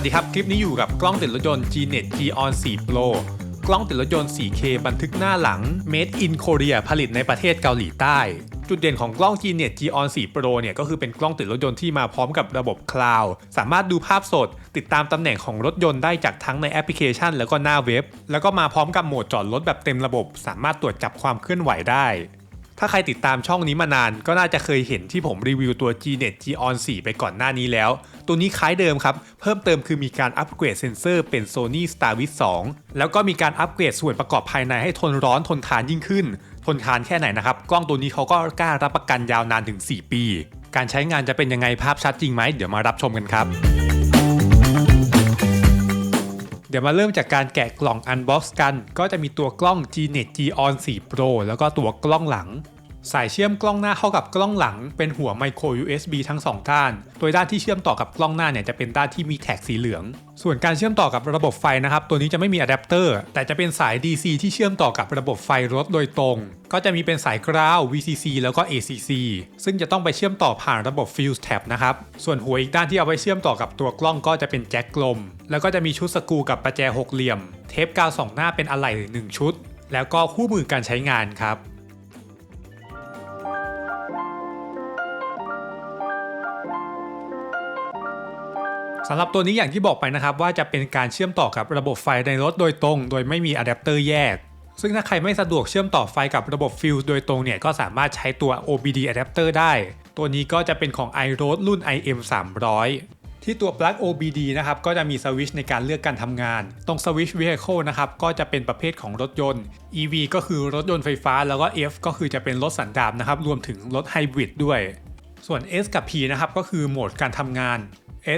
วัสดีครับ คลิปนี้อยู่กับกล้องติดรถยนต์ Gnet Geon 4 Pro กล้องติดรถยนต์ 4K บันทึกหน้าหลัง Made in Korea ผลิตในประเทศเกาหลีใต้ จุดเด่นของกล้อง Gnet Geon 4 Pro เนี่ยก็คือเป็นกล้องติดรถยนต์ที่มาพร้อมกับระบบคลาวด์สามารถดูภาพสด ติดตามตำแหน่งของรถยนต์ได้จากทั้งในแอปพลิเคชัน แล้วก็หน้าเว็บ แล้วก็มาพร้อมกับโหมดจอดรถแบบเต็มระบบ สามารถตรวจจับความเคลื่อนไหวได้ ถ้าใครติดตามช่องนี้มานาน ก็น่าจะเคยเห็นที่ผมรีวิวตัว Gnet G-On 4 ไปก่อนหน้านี้แล้ว ตัวนี้คล้ายเดิมครับ เพิ่มเติมคือมีการอัปเกรดเซนเซอร์เป็น Sony Starvis 2แล้วก็มีการอัปเกรดส่วนประกอบภายในให้ทนร้อนทนทานยิ่งขึ้น ทนทานแค่ไหนนะครับ กล้องตัวนี้เขาก็กล้ารับประกันยาวนานถึง 4 ปี การใช้งานจะเป็นยังไงภาพชัดจริงไหมเดี๋ยวมารับชมกันครับ เดี๋ยวมาเริ่มจากการแกะกล่องอันบ็อกกัน ก็จะมีตัวกล้อง Gnet G On 4 Pro แล้วก็ตัวกล้องหลัง สายเชื่อมกล้องหน้าเข้ากับกล้องหลัง เป็นหัวไมโคร USB ทั้ง 2 ด้าน โดยด้านที่เชื่อมต่อกับกล้องหน้าเนี่ยจะเป็นด้านที่มีแท็กสีเหลือง ส่วนการเชื่อมต่อกับระบบไฟนะครับ ตัวนี้จะไม่มีอะแดปเตอร์ แต่จะเป็นสาย DC ที่เชื่อมต่อกับระบบไฟรถโดยตรง ก็จะมีเป็นสายกราว VCC แล้วก็ ACC ซึ่งจะต้องไปเชื่อมต่อผ่านระบบ Fuse Tab นะครับ ส่วนหัวอีกด้านที่เอาไว้เชื่อมต่อกับตัวกล้องก็จะเป็นแจ็คกลม แล้วก็จะมีชุดสกรูกับประแจหกเหลี่ยม เทปกาวสองหน้าเป็นอะไหล่หนึ่งชุด แล้วก็คู่มือการใช้งานครับ สำหรับตัวนี้อย่างที่บอกไปนะครับว่าจะเป็นการเชื่อมต่อกับระบบไฟในรถโดยตรง โดยไม่มีอะแดปเตอร์แยก ซึ่งถ้าใครไม่สะดวกเชื่อมต่อไฟกับระบบฟิลโดยตรงเนี่ยก็สามารถใช้ตัว OBD adapter ได้ ตัวนี้ก็จะเป็นของ iRoad รุ่น IM 300ที่ตัวปลั๊ก OBD นะครับก็จะมีสวิชในการเลือกการทำงาน ตรงสวิช Vehicle นะครับก็จะเป็นประเภทของรถยนต์ EV ก็คือรถยนต์ไฟฟ้า แล้วก็ F ก็คือจะเป็นรถสันดาปนะครับรวมถึงรถไฮบริดด้วย ส่วน S กับ P นะครับก็คือโหมดการทำงาน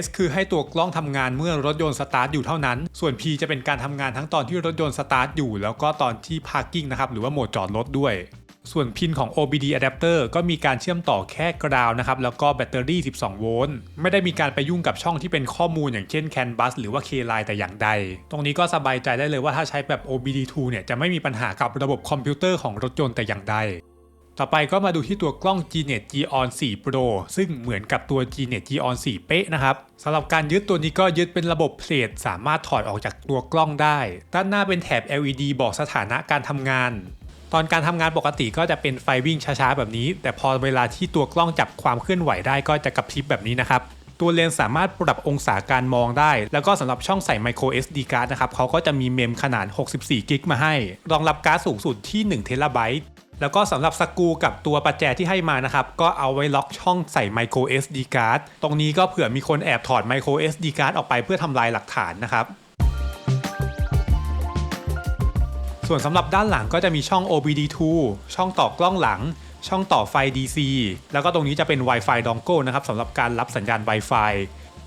S คือให้ตัวกล้องทำงานเมื่อรถยนต์สตาร์ทอยู่เท่านั้น ส่วน P จะเป็นการทำงานทั้งตอนที่รถยนต์สตาร์ทอยู่ แล้วก็ตอนที่ parking นะครับ หรือว่าโหมดจอดรถด้วย ส่วนพินของ OBD adapter ก็มีการเชื่อมต่อแค่กราวนะครับ แล้วก็แบตเตอรี่ 12 โวลต์ ไม่ได้มีการไปยุ่งกับช่องที่เป็นข้อมูลอย่างเช่น CAN bus หรือว่า K-line แต่อย่างใด ตรงนี้ก็สบายใจได้เลยว่าถ้าใช้แบบ OBD2 เนี่ยจะไม่มีปัญหากับระบบคอมพิวเตอร์ของรถยนต์แต่อย่างใด ต่อไปก็มาดูที่ตัวกล้อง Gnet Geon 4 Pro ซึ่งเหมือนกับตัว Gnet Geon 4 เป๊ะนะครับสำหรับการยึดตัวนี้ก็ยึดเป็นระบบเพลทสามารถถอดออกจากตัวกล้องได้ ด้านหน้าเป็นแถบ LED บอกสถานะการทำงาน ตอนการทำงานปกติก็จะเป็นไฟวิ่งช้าๆ แบบนี้ แต่พอเวลาที่ตัวกล้องจับความเคลื่อนไหวได้ก็จะกระพริบแบบนี้นะครับตัวเลนส์สามารถปรับองศาการมองได้ แล้วก็สำหรับช่องใส่ micro SD card นะครับเขาก็จะมีเมมขนาด 64 กิกมาให้ รองรับการ์ดสูงสุดที่1เทราไบต์ แล้วก็สำหรับสกูกับตัวประแจที่ให้มานะครับ ก็เอาไว้ล็อกช่องใส่ micro SD card ตรงนี้ก็เผื่อมีคนแอบถอด micro SD card ออกไปเพื่อทำลายหลักฐานนะครับส่วนสำหรับด้านหลังก็จะมีช่อง OBD2 ช่องต่อกล้องหลัง ช่องต่อไฟ DC แล้วก็ตรงนี้จะเป็น Wi-Fi dongle นะครับสำหรับการรับสัญญาณ Wi-Fi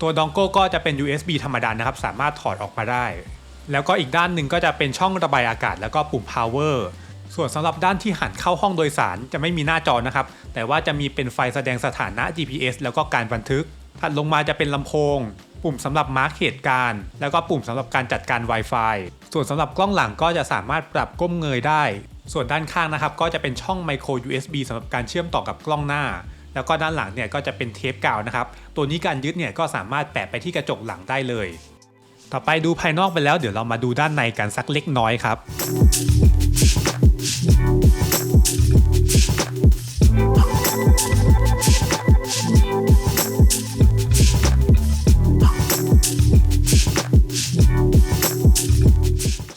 ตัว dongle ก็จะเป็น USB ธรรมดานะครับ สามารถถอดออกมาได้ แล้วก็อีกด้านหนึ่งก็จะเป็นช่องระบายอากาศแล้วก็ปุ่ม power ส่วนสำหรับด้านที่หันเข้าห้องโดยสารจะไม่มีหน้าจอนะครับ แต่ว่าจะมีเป็นไฟแสดงสถานะ GPS แล้วก็การบันทึก ถัดลงมาจะเป็นลำโพง ปุ่มสำหรับมาร์คเหตุการณ์ แล้วก็ปุ่มสำหรับการจัดการ Wi-Fi ส่วนสำหรับกล้องหลังก็จะสามารถปรับก้มเงยได้ ส่วนด้านข้างนะครับก็จะเป็นช่อง micro USB สำหรับการเชื่อมต่อกับกล้องหน้า แล้วก็ด้านหลังเนี่ยก็จะเป็นเทปกาวนะครับ ตัวนี้การยึดเนี่ยก็สามารถแปะไปที่กระจกหลังได้เลย ต่อไปดูภายนอกไปแล้วเดี๋ยวเรามาดูด้านในกันสักเล็กน้อยครับ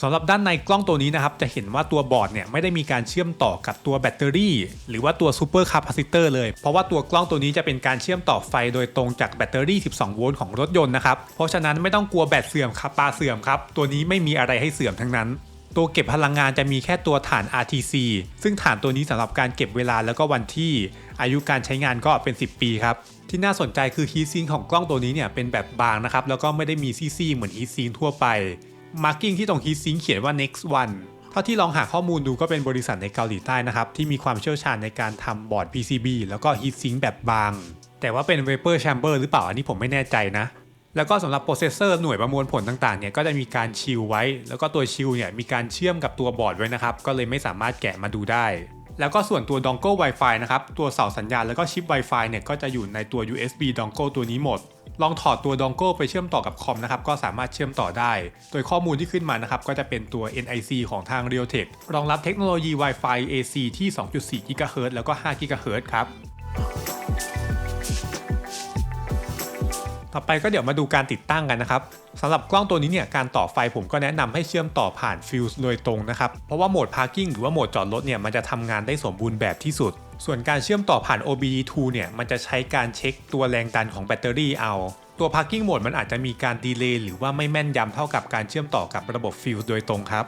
ำหรับด้านในกล้องตัวนี้นะครับจะเห็นว่าตัวบอร์ดเนี่ยไม่ได้มีการเชื่อมต่อกับตัวแบตเตอรี่ หรือว่าตัวซูเปอร์คาปาซิเตอร์เลย เพราะว่าตัวกล้องตัวนี้จะเป็นการเชื่อมต่อไฟโดยตรงจากแบตเตอรี่ 12 โวลต์ของรถยนต์นะครับเพราะฉะนั้นไม่ต้องกลัวแบตเสื่อมคาปาเสื่อมครับตัวนี้ไม่มีอะไรให้เสื่อมทั้งนั้นตัวเก็บพลังงานจะมีแค่ตัวฐาน RTC ซึ่งฐานตัวนี้สำหรับการเก็บเวลาแล้วก็วันที่ อายุการใช้งานก็เป็น 10 ปีครับ ที่น่าสนใจคือฮีซิงของกล้องตัวนี้เนี่ยเป็นแบบบางนะครับ แล้วก็ไม่ได้มีซี่ๆเหมือนฮีซิงทั่วไป มาร์กิ้งที่ตรงฮีทซิงเขียนว่า next one เท่าที่ลองหาข้อมูลดูก็เป็นบริษัทในเกาหลีใต้นะครับ ที่มีความเชี่ยวชาญในการทำบอร์ด PCB แล้วก็ฮีทซิงแบบบาง แต่ว่าเป็น vapor chamber หรือเปล่าอันนี้ผมไม่แน่ใจนะ แล้วก็สำหรับโปรเซสเซอร์หน่วยประมวลผลต่างๆเนี่ยก็จะมีการชิลไว้ แล้วก็ตัวชิลเนี่ยมีการเชื่อมกับตัวบอร์ดไว้นะครับก็เลยไม่สามารถแกะมาดูได้ แล้วก็ส่วนตัว dongle Wi-Fi นะครับ ตัวเสาสัญญาณแล้วก็ชิป Wi-Fi เนี่ยก็จะอยู่ในตัว USB dongle ตัวนี้หมด ลองถอดตัว dongle ไปเชื่อมต่อกับคอมนะครับ ก็สามารถเชื่อมต่อได้ โดยข้อมูลที่ขึ้นมานะครับ ก็จะเป็นตัว NIC ของทาง Realtek รองรับเทคโนโลยี Wi-Fi AC ที่ 2.4 GHz แล้วก็ 5 GHz ครับ ต่อไปก็เดี๋ยวมาดูการติดตั้งกันนะครับสำหรับกล้องตัวนี้เนี่ยการต่อไฟผมก็แนะนำให้เชื่อมต่อผ่านฟิวส์โดยตรงนะครับเพราะว่าโหมด parking หรือว่าโหมดจอดรถเนี่ยมันจะทำงานได้สมบูรณ์แบบที่สุด ส่วนการเชื่อมต่อผ่าน OBD2 เนี่ยมันจะใช้การเช็คตัวแรงดันของแบตเตอรี่เอาตัว parking mode มันอาจจะมีการดีเลย์หรือว่าไม่แม่นยำเท่ากับการเชื่อมต่อกับระบบฟิวส์โดยตรงครับ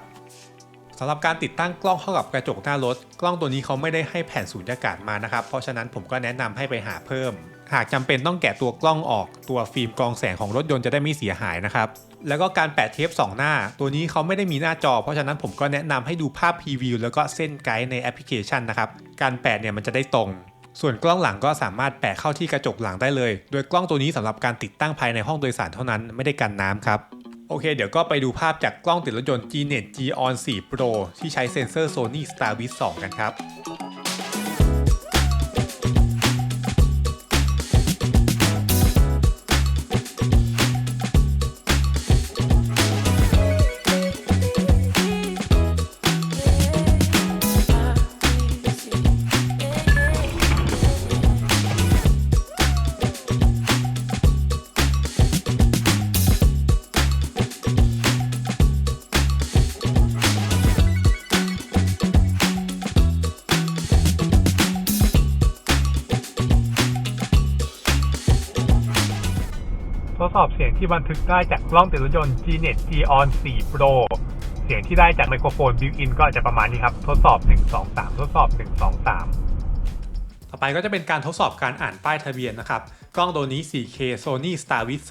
สำหรับการติดตั้งกล้องเข้ากับกระจกหน้ารถ กล้องตัวนี้เขาไม่ได้ให้แผ่นสูญญากาศมานะครับ เพราะฉะนั้นผมก็แนะนำให้ไปหาเพิ่ม หากจำเป็นต้องแกะตัวกล้องออกตัวฟิล์มกรองแสงของรถยนต์จะได้ไม่เสียหายนะครับแล้วก็การแปะเทป 2 หน้า ตัวนี้เขาไม่ได้มีหน้าจอ เพราะฉะนั้นผมก็แนะนำให้ดูภาพพรีวิวแล้วก็เส้นไกด์ในแอปพลิเคชันนะครับ การแปะเนี่ยมันจะได้ตรง ส่วนกล้องหลังก็สามารถแปะเข้าที่กระจกหลังได้เลย โดยกล้องตัวนี้สำหรับการติดตั้งภายในห้องโดยสารเท่านั้นไม่ได้กันน้ำครับ โอเค เดี๋ยวก็ไปดูภาพจากกล้องติดรถยนต์ Gnet G-on 4 Pro ที่ใช้เซ็นเซอร์ Sony Starvis 2 กันครับ ที่บันทึกได้จากกล้องติดรถยนต์ Gnet G-on 4 Pro เสียงที่ได้จากไมโครโฟน built-in ก็จะประมาณนี้ครับ ทดสอบ 1 2 3 ทดสอบ 1 2 3 ต่อไปก็จะเป็นการทดสอบการอ่านป้ายทะเบียนนะครับ กล้องตัวนี้ 4K Sony Starvis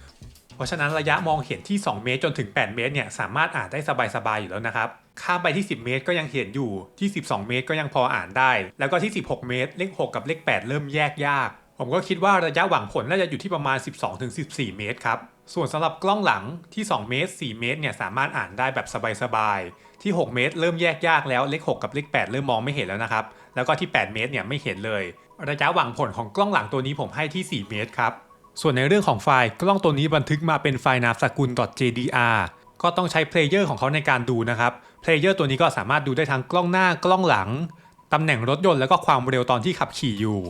2 เพราะฉะนั้นระยะมองเห็นที่ 2 เมตรจนถึง 8 เมตรเนี่ยสามารถอ่านได้สบายๆอยู่แล้วนะครับข้ามไปที่ 10 เมตรก็ยังเห็นอยู่ที่ 12 เมตรก็ยังพออ่านได้ แล้วก็ที่ 16 เมตรเลข 6 กับเลข 8 เริ่มแยกยาก ผมก็คิดว่าระยะหวังผลน่าจะอยู่ที่ประมาณ 12-14 เมตรครับ ส่วนสำหรับกล้องหลังที่ 2 เมตร 4 เมตรเนี่ยสามารถอ่านได้แบบสบายๆ ที่ 6 เมตร เริ่มแยกยากแล้ว เลข 6 กับเลข 8 เริ่มมองไม่เห็นแล้วนะครับ แล้วก็ที่ 8 เมตรเนี่ยไม่เห็นเลย ระยะหวังผลของกล้องหลังตัวนี้ผมให้ที่ 4 เมตรครับ ส่วนในเรื่องของไฟล์กล้องตัวนี้บันทึกมาเป็นไฟล์นามสกุล .jdr ก็ต้องใช้เพลเยอร์ของเขาในการดูนะครับ เพลเยอร์ตัวนี้ก็สามารถดูได้ทั้งกล้องหน้ากล้องหลังตำแหน่งรถยนต์แล้วก็ความเร็วตอนที่ขับขี่อยู่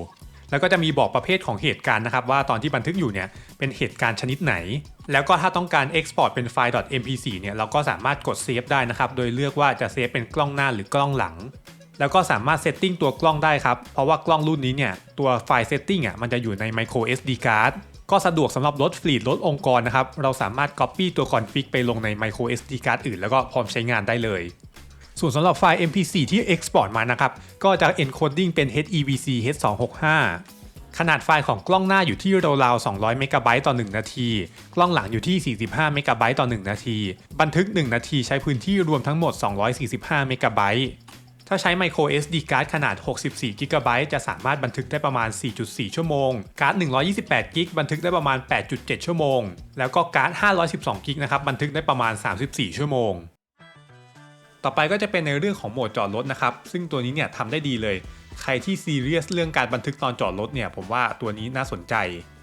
แล้วก็จะมีบอกประเภทของเหตุการณ์นะครับว่าตอนที่บันทึกอยู่เนี่ยเป็นเหตุการณ์ชนิดไหน แล้วก็ถ้าต้องการ Export เป็นไฟล์ .mp4 เนี่ยเราก็สามารถกดเซฟได้นะครับโดยเลือกว่าจะเซฟเป็นกล้องหน้าหรือกล้องหลัง แล้วก็สามารถเซตติ้งตัวกล้องได้ครับเพราะว่ากล้องรุ่นนี้เนี่ยตัวไฟล์เซตติ้งอะมันจะอยู่ใน micro SD card ก็สะดวกสำหรับรถฟลีดรถองค์กรนะครับ เราสามารถ Copy ตัวคอนฟิกไปลงใน micro SD card อื่น แล้วก็พร้อมใช้งานได้เลย ส่วนสำหรับไฟล์ MP4 ที่ Export มานะครับ ก็จะ encoding เป็น HEVC H265 ขนาดไฟล์ของกล้องหน้าอยู่ที่ราวๆ200 เมกะไบต์ต่อ 1 นาที กล้องหลังอยู่ที่ 45 เมกะไบต์ต่อ 1 นาที บันทึก 1 นาทีใช้พื้นที่รวมทั้งหมด 245 เมกะไบต์ถ้าใช้ micro SD card ขนาด 64 g b จะสามารถบันทึกได้ประมาณ 4.4 ชั่วโมง การ์ด 128 g b บันทึกได้ประมาณ 8.7 ชั่วโมง แล้วก็การ์ด 512 g b นะครับ บันทึกได้ประมาณ 34 ชั่วโมง ต่อไปก็จะเป็นในเรื่องของโหมดจอดรถนะครับ ซึ่งตัวนี้เนี่ยทำได้ดีเลย ใครที่ซีเรียสเรื่องการบันทึกตอนจอดรถเนี่ยผมว่าตัวนี้น่าสนใจ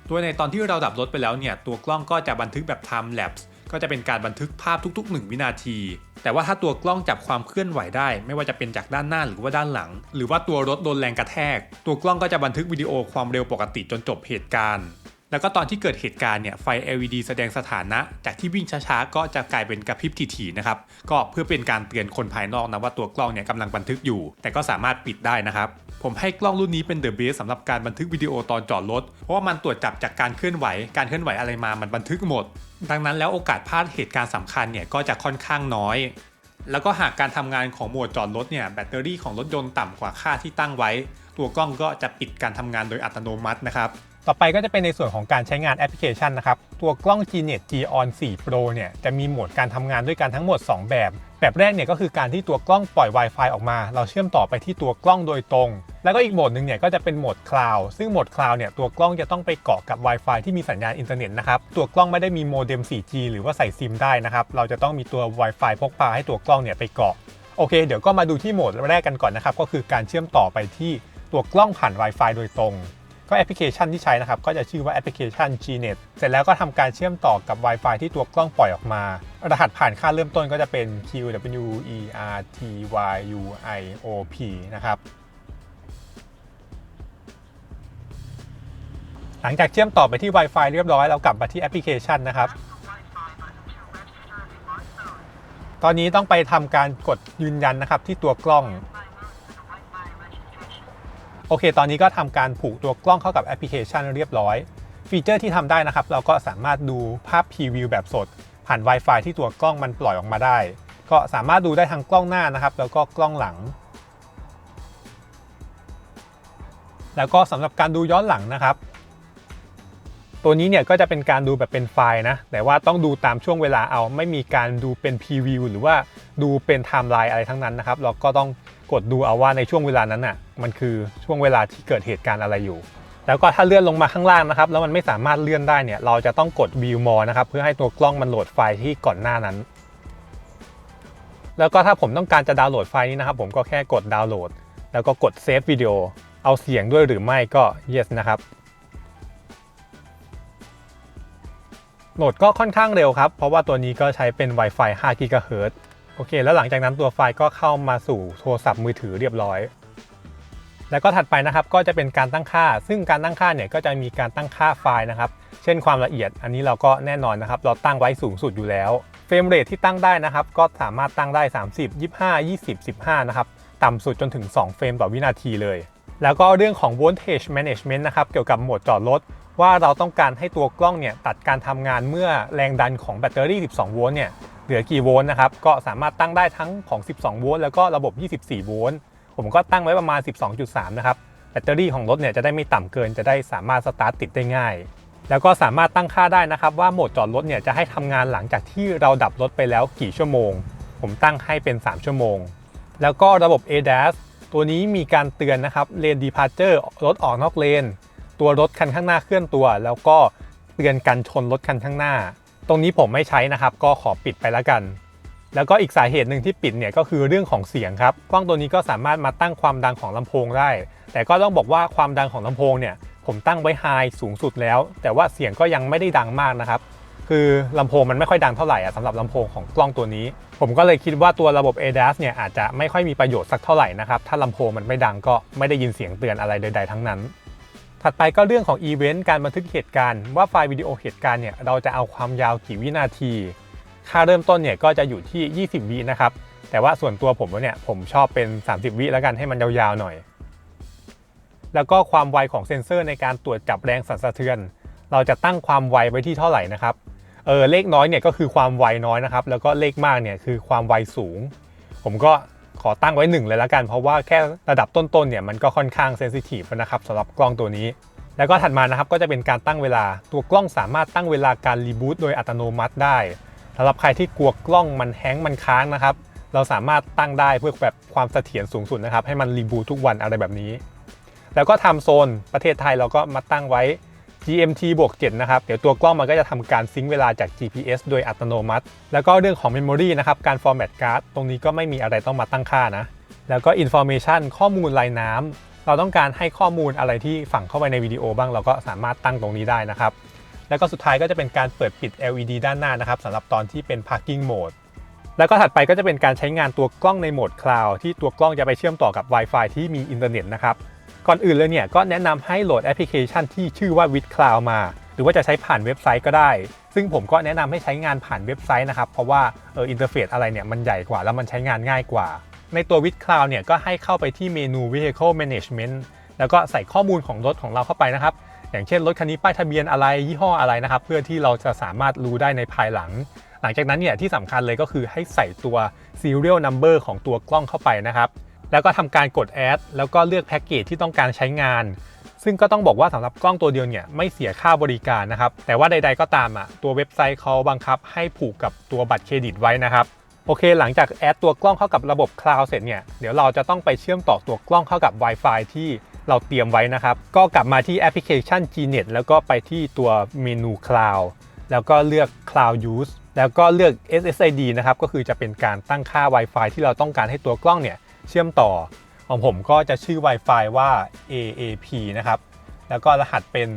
ตัวในตอนที่เราดับรถไปแล้วเนี่ยตัวกล้องก็จะบันทึกแบบ time lapse ก็จะเป็นการบันทึกภาพทุก ๆ 1 วินาที แต่ว่าถ้าตัวกล้องจับความเคลื่อนไหวได้ ไม่ว่าจะเป็นจากด้านหน้าหรือว่าด้านหลัง หรือว่าตัวรถโดนแรงกระแทก ตัวกล้องก็จะบันทึกวิดีโอความเร็วปกติจนจบเหตุการณ์ แล้วก็ตอนที่เกิดเหตุการณ์เนี่ยไฟ LED แสดงสถานะ จากที่วิ่งช้าๆ ก็จะกลายเป็นกระพริบถี่ๆนะครับ ก็เพื่อเป็นการเตือนคนภายนอกนะว่าตัวกล้องเนี่ยกำลังบันทึกอยู่ แต่ก็สามารถปิดได้นะครับ ผมให้กล้องรุ่นนี้เป็นเดอะเบสสำหรับการบันทึกวิดีโอตอนจอดรถ เพราะว่ามันตรวจจับจากการเคลื่อนไหว การเคลื่อนไหวอะไรมา มันบันทึกหมด ดังนั้นแล้วโอกาสพลาดเหตุการณ์สำคัญเนี่ยก็จะค่อนข้างน้อยแล้วก็หากการทำงานของโหมดจอดรถเนี่ยแบตเตอรี่ของรถยนต์ต่ำกว่าค่าที่ตั้งไว้ ตัวกล้องก็จะปิดการทำงานโดยอัตโนมัตินะครับ ต่อไปก็จะเป็นในส่วนของการใช้งานแอปพลิเคชันนะครับ ตัวกล้อง Gnet G-on 4 Pro เนี่ยจะมีโหมดการทำงานด้วยกันทั้งหมด 2 แบบ แบบแรกเนี่ยก็คือการที่ตัวกล้องปล่อย Wi-Fi ออกมา เราเชื่อมต่อไปที่ตัวกล้องโดยตรง แล้วก็อีกโหมดหนึ่งเนี่ยก็จะเป็นโหมดคลาวซึ่งโหมดคลาวเนี่ยตัวกล้องจะต้องไปเกาะกับ Wi-Fi ที่มีสัญญาณอินเทอร์เน็ตนะครับตัวกล้องไม่ได้มีโมเด็ม 4G หรือว่าใส่ซิมได้นะครับเราจะต้องมีตัว Wi-Fi พกพาให้ตัวกล้องเนี่ยไปเกาะโอเค เดี๋ยวก็มาดูที่โหมดแรกกันก่อนนะครับก็คือการเชื่อมต่อไปที่ตัวกล้องผ่าน Wi-Fi โดยตรง ก็แอปพลิเคชันที่ใช้นะครับ ก็จะชื่อว่าแอปพลิเคชัน Gnet เสร็จแล้วก็ทำการเชื่อมต่อกับ Wi-Fi ที่ตัวกล้องปล่อยออกมา รหัสผ่านค่าเริ่มต้นก็จะเป็น QWERTYUIOP นะครับหลังจากเชื่อมต่อไปที่ Wi-Fi เรียบร้อยเรากลับมาที่แอปพลิเคชันนะครับตอนนี้ต้องไปทำการกดยืนยันนะครับที่ตัวกล้อง โอเค ตอนนี้ก็ทำการผูกตัวกล้องเข้ากับแอปพลิเคชันเรียบร้อย ฟีเจอร์ที่ทำได้นะครับ เราก็สามารถดูภาพพรีวิวแบบสด ผ่าน Wi-Fi ที่ตัวกล้องมันปล่อยออกมาได้ ก็สามารถดูได้ทั้งกล้องหน้านะครับ แล้วก็กล้องหลัง แล้วก็สำหรับการดูย้อนหลังนะครับ ตัวนี้เนี่ยก็จะเป็นการดูแบบเป็นไฟล์นะ แต่ว่าต้องดูตามช่วงเวลาเอา ไม่มีการดูเป็นพรีวิวหรือว่าดูเป็นไทม์ไลน์อะไรทั้งนั้นนะครับ เราก็ต้อง กดดูเอาว่าในช่วงเวลานั้นน่ะมันคือช่วงเวลาที่เกิดเหตุการณ์อะไรอยู่ แล้วก็ถ้าเลื่อนลงมาข้างล่างนะครับ แล้วมันไม่สามารถเลื่อนได้เนี่ย เราจะต้องกด view more นะครับ เพื่อให้ตัวกล้องมันโหลดไฟล์ที่ก่อนหน้านั้น แล้วก็ถ้าผมต้องการจะดาวน์โหลดไฟล์นี้นะครับ ผมก็แค่กดดาวน์โหลด แล้วก็กด save วิดีโอ เอาเสียงด้วยหรือไม่ก็ yes นะครับ โหลดก็ค่อนข้างเร็วครับ เพราะว่าตัวนี้ก็ใช้เป็น Wi-Fi 5 GHz โอเค แล้วหลังจากนั้นตัวไฟล์ก็เข้ามาสู่โทรศัพท์มือถือเรียบร้อย แล้วก็ถัดไปนะครับก็จะเป็นการตั้งค่า ซึ่งการตั้งค่าเนี่ยก็จะมีการตั้งค่าไฟล์นะครับ เช่นความละเอียด อันนี้เราก็แน่นอนนะครับ เราตั้งไว้สูงสุดอยู่แล้ว เฟรมเรทที่ตั้งได้นะครับ ก็สามารถตั้งได้ 30 25 20 15 นะครับ ต่ำสุดจนถึง 2 เฟรมต่อวินาทีเลย แล้วก็เรื่องของ voltage management นะครับเกี่ยวกับโหมดจอดรถว่าเราต้องการให้ตัวกล้องเนี่ยตัดการทำงานเมื่อแรงดันของแบตเตอรี่ 12 โวลต์เนี่ย เหลือกี่โวลต์นะครับก็สามารถตั้งได้ทั้งของ 12 โวลต์แล้วก็ระบบ 24 โวลต์ผมก็ตั้งไว้ประมาณ 12.3 นะครับแบตเตอรี่ของรถเนี่ยจะได้ไม่ต่ำเกินจะได้สามารถสตาร์ทติดได้ง่าย แล้วก็สามารถตั้งค่าได้นะครับ ว่าโหมดจอดรถเนี่ยจะให้ทำงานหลังจากที่เราดับรถไปแล้วกี่ชั่วโมง ผมตั้งให้เป็น 3 ชั่วโมง แล้วก็ระบบ ADAS ตัวนี้มีการเตือนนะครับ Lane Departure รถออกนอกเลน ตัวรถคันข้างหน้าเคลื่อนตัว แล้วก็เตือนกันชนรถคันข้างหน้า ตรงนี้ผมไม่ใช้นะครับ ก็ขอปิดไปแล้วกัน แล้วก็อีกสาเหตุหนึ่งที่ปิดเนี่ยก็คือเรื่องของเสียงครับ กล้องตัวนี้ก็สามารถมาตั้งความดังของลำโพงได้ แต่ก็ต้องบอกว่าความดังของลำโพงเนี่ยผมตั้งไว้ไฮสูงสุดแล้ว แต่ว่าเสียงก็ยังไม่ได้ดังมากนะครับ คือลำโพงมันไม่ค่อยดังเท่าไหร่อะสำหรับลำโพงของกล้องตัวนี้ ผมก็เลยคิดว่าตัวระบบ ADAS เนี่ยอาจจะไม่ค่อยมีประโยชน์สักเท่าไหร่นะครับ ถ้าลำโพงมันไม่ดังก็ไม่ได้ยินเสียงเตือนอะไรใด ๆ ทั้งนั้น ถัดไปก็เรื่องของอีเวนต์การบันทึกเหตุการณ์ว่าไฟล์วิดีโอเหตุการณ์เนี่ยเราจะเอาความยาวกี่วินาที ค่าเริ่มต้นเนี่ยก็จะอยู่ที่ 20 วินะครับ แต่ว่าส่วนตัวผมเนี่ยผมชอบเป็น 30 วิแล้วกันให้มันยาวๆหน่อย แล้วก็ความไวของเซ็นเซอร์ในการตรวจจับแรงสั่นสะเทือน เราจะตั้งความไวไว้ที่เท่าไหร่นะครับเออเลขน้อยเนี่ยก็คือความไวน้อยนะครับ แล้วก็เลขมากเนี่ยคือความไวสูง ผมก็ อตั้งไว้หนึ่งเลยละกัน เพราะว่าแค่ระดับต้นๆเนี่ยมันก็ค่อนข้างเซนซิทีฟนะครับสำหรับกล้องตัวนี้ แล้วก็ถัดมานะครับก็จะเป็นการตั้งเวลาตัวกล้องสามารถตั้งเวลาการรีบูตโดยอัตโนมัติได้สำหรับใครที่กลัวกล้องมันแฮงมันค้างนะครับเราสามารถตั้งได้เพื่อแบบความเสถียรสูงสุดนะครับให้มันรีบูตทุกวันอะไรแบบนี้ แล้วก็ทำโซนประเทศไทยเราก็มาตั้งไว้ GMT บวก7นะครับ เดี๋ยวตัวกล้องมันก็จะทำการซิงค์เวลาจาก GPS โดยอัตโนมัติ แล้วก็เรื่องของ Memory นะครับ การ Format Card ตรงนี้ก็ไม่มีอะไรต้องมาตั้งค่านะ แล้วก็ Information ข้อมูลลายน้ำเราต้องการให้ข้อมูลอะไรที่ฝังเข้าไปในวิดีโอบ้างเราก็สามารถตั้งตรงนี้ได้นะครับ แล้วก็สุดท้ายก็จะเป็นการเปิดปิด LED ด้านหน้านะครับสำหรับตอนที่เป็น Parking Mode แล้วก็ถัดไปก็จะเป็นการใช้งานตัวกล้องในโหมดคลาวที่ตัวกล้องจะไปเชื่อมต่อกับ Wi-Fi ที่มีอินเทอร์เน็ตนะครับ ก่อนอื่นเลยเนี่ยก็แนะนำให้โหลดแอปพลิเคชันที่ชื่อว่า with cloud มา หรือว่าจะใช้ผ่านเว็บไซต์ก็ได้ ซึ่งผมก็แนะนำให้ใช้งานผ่านเว็บไซต์นะครับ เพราะว่าเอออินเทอร์เฟซอะไรเนี่ยมันใหญ่กว่าแล้วมันใช้งานง่ายกว่า ในตัว with cloud เนี่ยก็ให้เข้าไปที่เมนู vehicle management แล้วก็ใส่ข้อมูลของรถของเราเข้าไปนะครับ อย่างเช่นรถคันนี้ป้ายทะเบียนอะไรยี่ห้ออะไรนะครับ เพื่อที่เราจะสามารถรู้ได้ในภายหลัง หลังจากนั้นเนี่ยที่สำคัญเลยก็คือให้ใส่ตัว serial number ของตัวกล้องเข้าไปนะครับ แล้วก็ทำการกดแอดแล้วก็เลือกแพ็กเกจที่ต้องการใช้งาน ซึ่งก็ต้องบอกว่าสำหรับกล้องตัวเดียวเนี่ยไม่เสียค่าบริการนะครับ แต่ว่าใด ๆก็ตามอะตัวเว็บไซต์เขาบังคับให้ผูกกับตัวบัตรเครดิตไว้นะครับโอเค หลังจากแอดตัวกล้องเข้ากับระบบคลาวด์เสร็จเนี่ย เดี๋ยวเราจะต้องไปเชื่อมต่อตัวกล้องเข้ากับ Wi-Fi ที่เราเตรียมไว้นะครับ ก็กลับมาที่แอปพลิเคชัน Gnet แล้วก็ไปที่ตัวเมนู Cloud แล้วก็เลือก Cloud Use แล้วก็เลือก SSID นะครับ ก็คือจะเป็นการตั้งค่า Wi-Fi ที่เราต้องการให้ตัวกล้องเนี่ย เชื่อมต่อ ของผมก็จะชื่อ Wi-Fi ว่า AAP นะครับ แล้วก็รหัสเป็น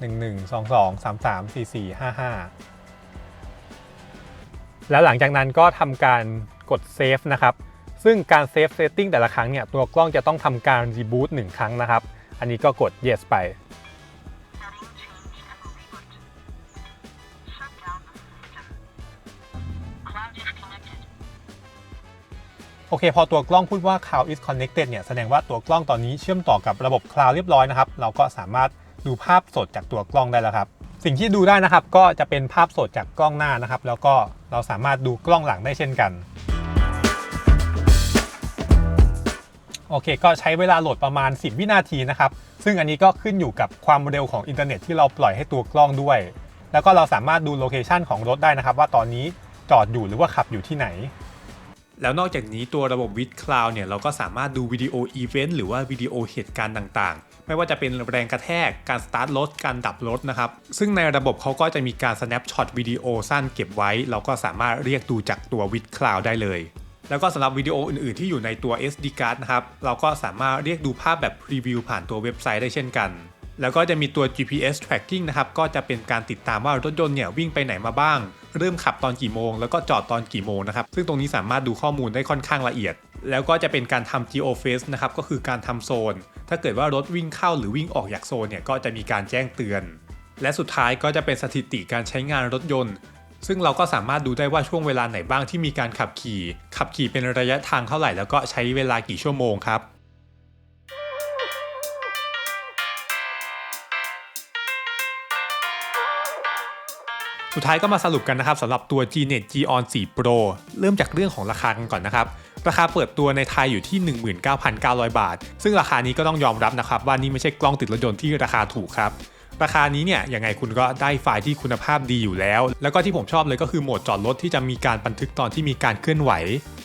1122334455 แล้วหลังจากนั้นก็ทำการกดเซฟนะครับ ซึ่งการเซฟเซตติ้งแต่ละครั้งเนี่ย ตัวกล้องจะต้องทำการรีบูตหนึ่งครั้งนะครับ อันนี้ก็กด yes ไป อเคพอตัวกล้องพูดว่า cloud is connected เนี่ยแสดงว่าตัวกล้องตอนนี้เชื่อมต่อกับระบบ cloud เรียบร้อยนะครับ เราก็สามารถดูภาพสดจากตัวกล้องได้แล้วครับ สิ่งที่ดูได้นะครับ ก็จะเป็นภาพสดจากกล้องหน้านะครับ แล้วก็เราสามารถดูกล้องหลังได้เช่นกัน โอเค ก็ใช้เวลาโหลดประมาณ 10 วินาทีนะครับ ซึ่งอันนี้ก็ขึ้นอยู่กับความเร็วของอินเทอร์เน็ตที่เราปล่อยให้ตัวกล้องด้วย แล้วก็เราสามารถดูโลเคชันของรถได้นะครับ ว่าตอนนี้จอดอยู่หรือว่าขับอยู่ที่ไหน แล้วนอกจากนี้ตัวระบบวิดคลาวเนี่ยเราก็สามารถดูวิดีโออีเวนต์หรือว่าวิดีโอเหตุการณ์ต่างๆ ไม่ว่าจะเป็นแรงกระแทก การสตาร์ทรถ การดับรถนะครับ ซึ่งในระบบเขาก็จะมีการ snapshot วิดีโอสั้นเก็บไว้ เราก็สามารถเรียกดูจากตัววิดคลาวได้เลย แล้วก็สำหรับวิดีโออื่นๆที่อยู่ในตัว SD card นะครับ เราก็สามารถเรียกดูภาพแบบพรีวิวผ่านตัวเว็บไซต์ได้เช่นกัน แล้วก็จะมีตัว GPS tracking นะครับ ก็จะเป็นการติดตามว่ารถยนต์เนี่ยวิ่งไปไหนมาบ้าง เริ่มขับตอนกี่โมง แล้วก็จอดตอนกี่โมงนะครับ ซึ่งตรงนี้สามารถดูข้อมูลได้ค่อนข้างละเอียด แล้วก็จะเป็นการทำ geo face นะครับ ก็คือการทำโซน ถ้าเกิดว่ารถวิ่งเข้าหรือวิ่งออกจากโซนเนี่ย ก็จะมีการแจ้งเตือน และสุดท้ายก็จะเป็นสถิติการใช้งานรถยนต์ ซึ่งเราก็สามารถดูได้ว่าช่วงเวลาไหนบ้างที่มีการขับขี่ ขับขี่เป็นระยะทางเท่าไหร่ แล้วก็ใช้เวลากี่ชั่วโมงครับ สุดท้ายก็มาสรุปกันนะครับสำหรับตัว Gnet Geon 4 Pro เริ่มจากเรื่องของราคากันก่อนนะครับ ราคาเปิดตัวในไทยอยู่ที่ 19,900 บาท ซึ่งราคานี้ก็ต้องยอมรับนะครับว่านี่ไม่ใช่กล้องติดรถยนต์ที่ราคาถูกครับราคานี้เนี่ยยังไงคุณก็ได้ไฟล์ที่คุณภาพดีอยู่แล้ว แล้วก็ที่ผมชอบเลยก็คือโหมดจอดรถที่จะมีการบันทึกตอนที่มีการเคลื่อนไหว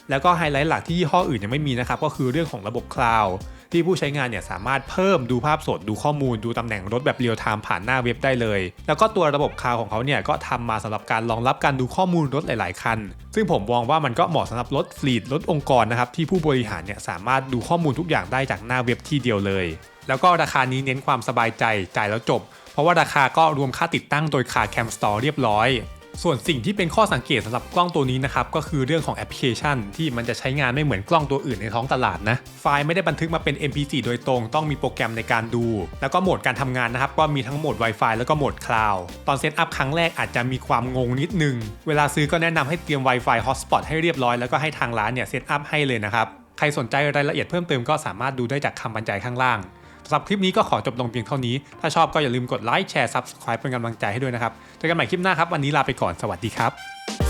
แล้วก็ไฮไลท์หลักที่ยี่ห้ออื่นยังไม่มีนะครับก็คือเรื่องของระบบคลาวด์ ที่ผู้ใช้งานเนี่ยสามารถเพิ่มดูภาพสดดูข้อมูลดูตำแหน่งรถแบบเรียลไทม์ผ่านหน้าเว็บได้เลย แล้วก็ตัวระบบคาวของเขาเนี่ยก็ทำมาสำหรับการรองรับการดูข้อมูลรถหลาย ๆ คัน ซึ่งผมมองว่ามันก็เหมาะสำหรับรถฟลีดรถองค์กรนะครับที่ผู้บริหารเนี่ยสามารถดูข้อมูลทุกอย่างได้จากหน้าเว็บที่เดียวเลย แล้วก็ราคานี้เน้นความสบายใจจ่ายแล้วจบ เพราะว่าราคาก็รวมค่าติดตั้งโดยคาแคมสตอร์เรียบร้อย ส่วนสิ่งที่เป็นข้อสังเกตสำหรับกล้องตัวนี้นะครับก็คือเรื่องของแอปพลิเคชัน ที่มันจะใช้งานไม่เหมือนกล้องตัวอื่นในท้องตลาดนะไฟล์ไม่ได้บันทึกมาเป็น MP4 โดยตรง ต้องมีโปรแกรมในการดู แล้วก็โหมดการทำงานนะครับก็มีทั้งโหมด Wi-Fi แล้วก็โหมด Cloud ตอนเซตอัพครั้งแรกอาจจะมีความงงนิดนึง เวลาซื้อก็แนะนำให้เตรียม Wi-Fi Hotspot ให้เรียบร้อยแล้วก็ให้ทางร้านเนี่ยเซตอัพให้เลยนะครับใครสนใจรายละเอียดเพิ่มเติมก็สามารถดูได้จากคำบรรยายข้างล่าง สำหรับคลิปนี้ก็ขอจบลงเพียงเท่านี้ ถ้าชอบก็อย่าลืมกดไลค์แชร์ Subscribe เป็นกำลังใจให้ด้วยนะครับเจอกันใหม่คลิปหน้าครับ วันนี้ลาไปก่อนสวัสดีครับ